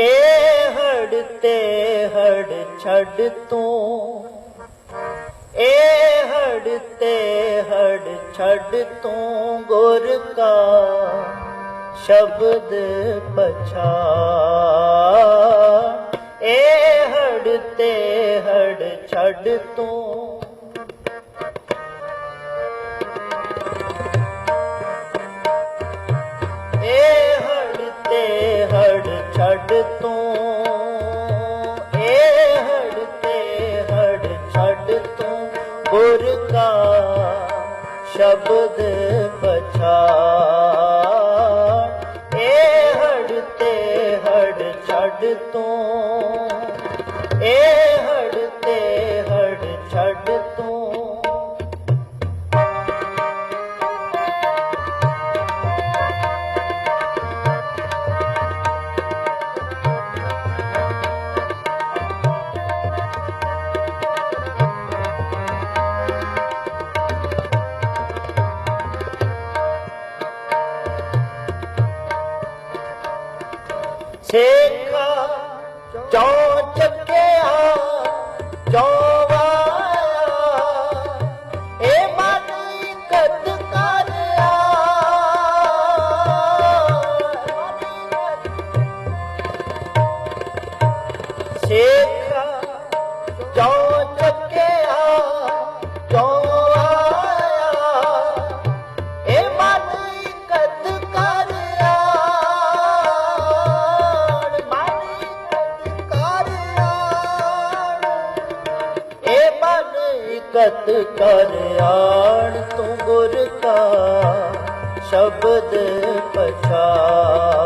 ਏ ਹੜ ਤੇ ਹੜ ਛੱਡ ਤੂੰ। ਏ ਹੜ ਤੇ ਹੜ ਛੱਡ ਤੂੰ ਗੁਰ ਕਾ। ਸ਼ਬਦ ਪਛਾ। ਏ ਹੜ ਤੇ ਹੜ ਛੱਡ ਤੂੰ। ਛੱਡ ਤੂੰ ਏ ਹੜ ਤੇ ਹੜ ਛੱਡ ਤੂੰ ਗੁਰ ਕਾ ਸ਼ਬਦ Pig! ਇਕਤ ਕਰਿਆਣ ਤੂੰ ਗੁਰ ਕਾ ਸ਼ਬਦ ਪਛਾਣ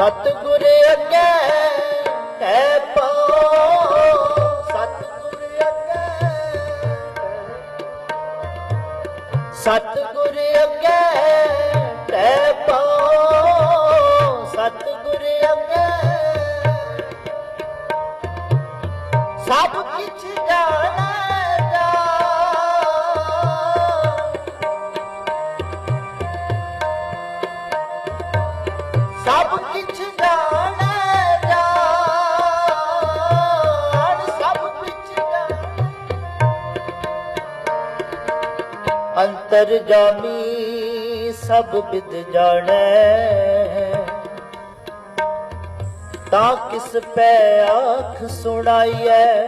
ਸਤਿਗੁਰ ਅੱਗੇ ਹੈ ਪਾਉ ਸਤਿਗੁਰ ਅੱਗੇ ਸਤਿਗੁਰ ਅੱਗੇ ਹੈ ਪਾਉ ਸਤਿਗੁਰ ਅੱਗੇ ਸਭ ਕਿਛ ਜਾਣੈ ਅੰਤਰ ਜਾਮੀ ਸਭ ਬਿਦ ਜਾਣੈ, ਤਾਂ ਕਿਸ ਪੈ ਆਖ ਸੁਣਾਈਐ?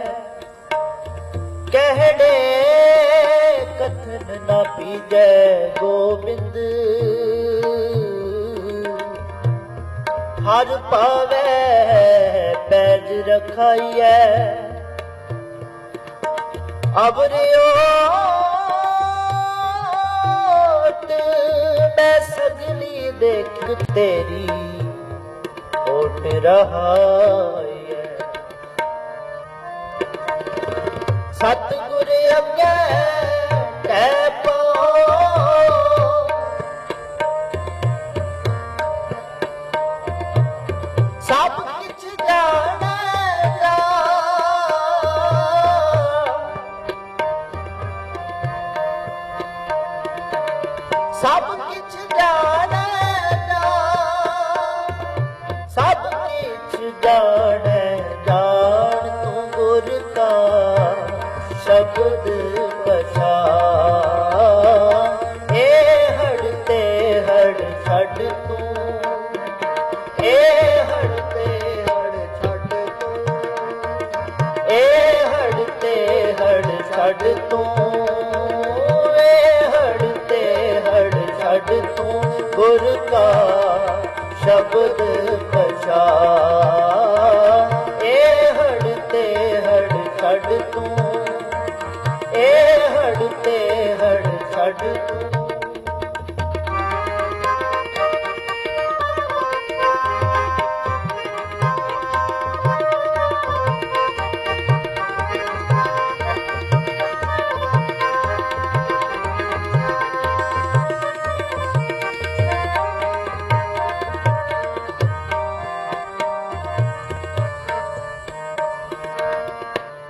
ਕਹਿੜੇ ਕਥਨ ਨਾ ਪੀਜੈ ਗੋਬਿੰਦ। ਹਰ ਪਾਵੇ ਪੈਜ ਰਖਾਈਐ। ਅਬਰਿਓਟ ਮੈਂ ਸਜਣੀ ਦੇਖ ਤੇਰੀ ਓਟ ਰਹਾਈਐ। ਸਤਿਗੁਰ ਅੱਗੇ ਛੱਡ ਤੂੰ ਏ ਹੜ ਤੇ ਹੜ ਛੱਡ ਤੂੰ ਗੁਰ ਕਾ ਸ਼ਬਦ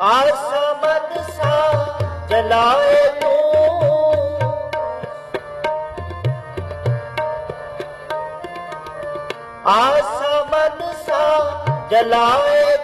ਆਸਾ ਮਨਸਾ ਜਲਾਏ ਤੂੰ। ਆਸਾ ਮਨਸਾ ਜਲਾਏ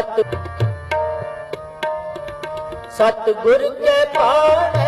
ਸਤ ਸਤ ਗੁਰ ਕੇ ਪਾਣੈ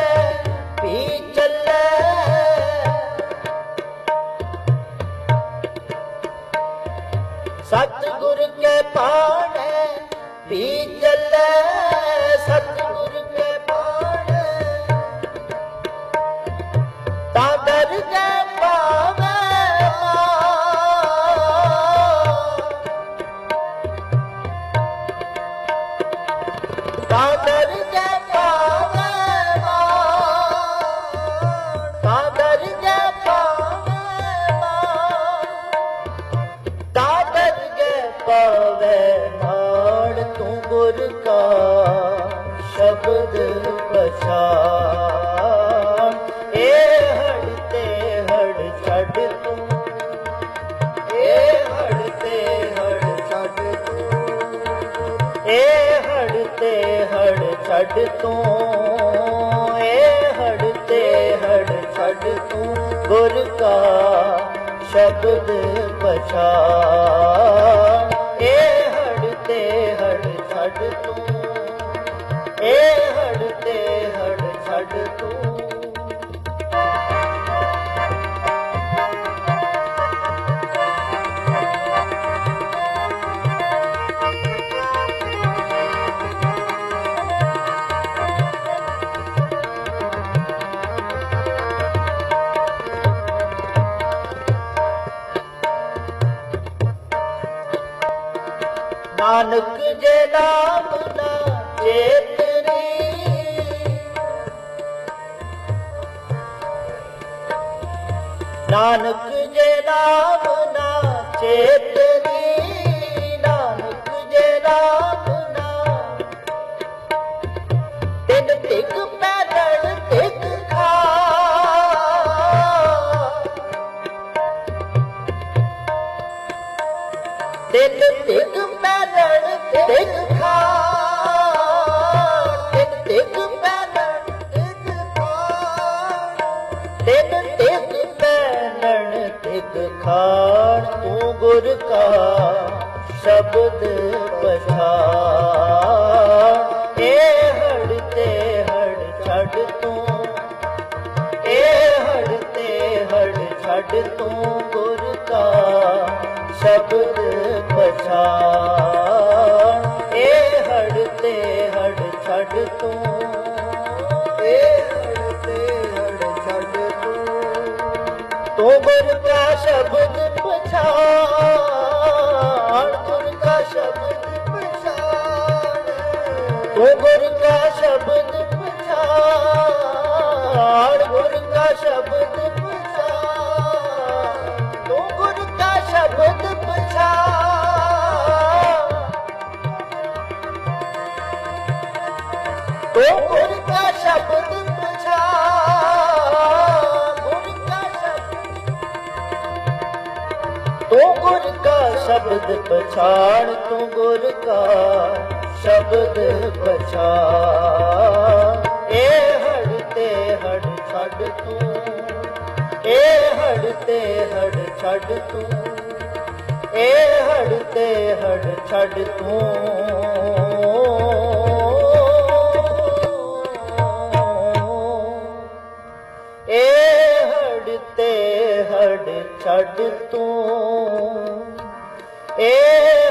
ਗੁਰ ਕਾ ਸ਼ਬਦ ਪਛਾਣ ਏ ਹੜ ਤੇ ਹੜ ਛੱਡ ਤੂੰ ਇਹ ਹੜ ਤੇ ਹੜ ਛੱਡ ਤੂੰ ਇਹ ਹੜ ਤੇ ਹੜ ਛੱਡ ਤੂੰ ਇਹ ਹੜ ਤੇ ਹੜ ਛੱਡ ਤੂੰ ਗੁਰ ਕਾ ਸ਼ਬਦ ਪਛਾਣ ਨਾਨਕ ਜੇ ਨਾਮ ਨਾ ਚੇਤਨੀ। ਨਾਨਕ ਜੇ ਨਾਮ ਨਾ ਚੇਤਨੀ। ਨਾਨਕ ਜੇ ਨਾਮ ਨਾ। ਤਿਨ ਤਿਗ ਪੈਦਲ ਤਿਗ ਖਾ। ਤਿੰਨ ਤਿਗ ਖਾਣ ਤੂੰ ਗੁਰ ਕਾ ਸ਼ਬਦ ਪਛਾਣ ਇਹ ਹੜ ਤੇ ਹੜ ਛੱਡ ਤੂੰ ਇਹ ਹੜ ਤੇ ਹੜ ਛੱਡ ਤੂੰ ਗੁਰ ਕਾ ਸ਼ਬਦ ਪਛਾਣ ਸ਼ਬਦ ਪਛਾਣ ਗੁਰ ਕਾ ਸ਼ਬਦ ਪਛਾਣ। ਤੂੰ ਗੁਰ ਕਾ ਸ਼ਬਦ ਸ਼ਬਦ ਪਛਾਣ ਤੂੰ ਗੁਰ ਕਾ, ਸ਼ਬਦ ਪਛਾਣ। ਏ ਹੜ ਤੇ ਹੜ ਛੱਡ ਤੂੰ ਇਹ ਹੜ ਤੇ ਹੜ ਛੱਡ ਤੂੰ ਇਹ ਹੜ ਤੇ ਹੜ ਛੱਡ ਤੂੰ। ਹੜ ਤੇ ਹੜ ਛੱਡ ਤੂੰ। ਇਹ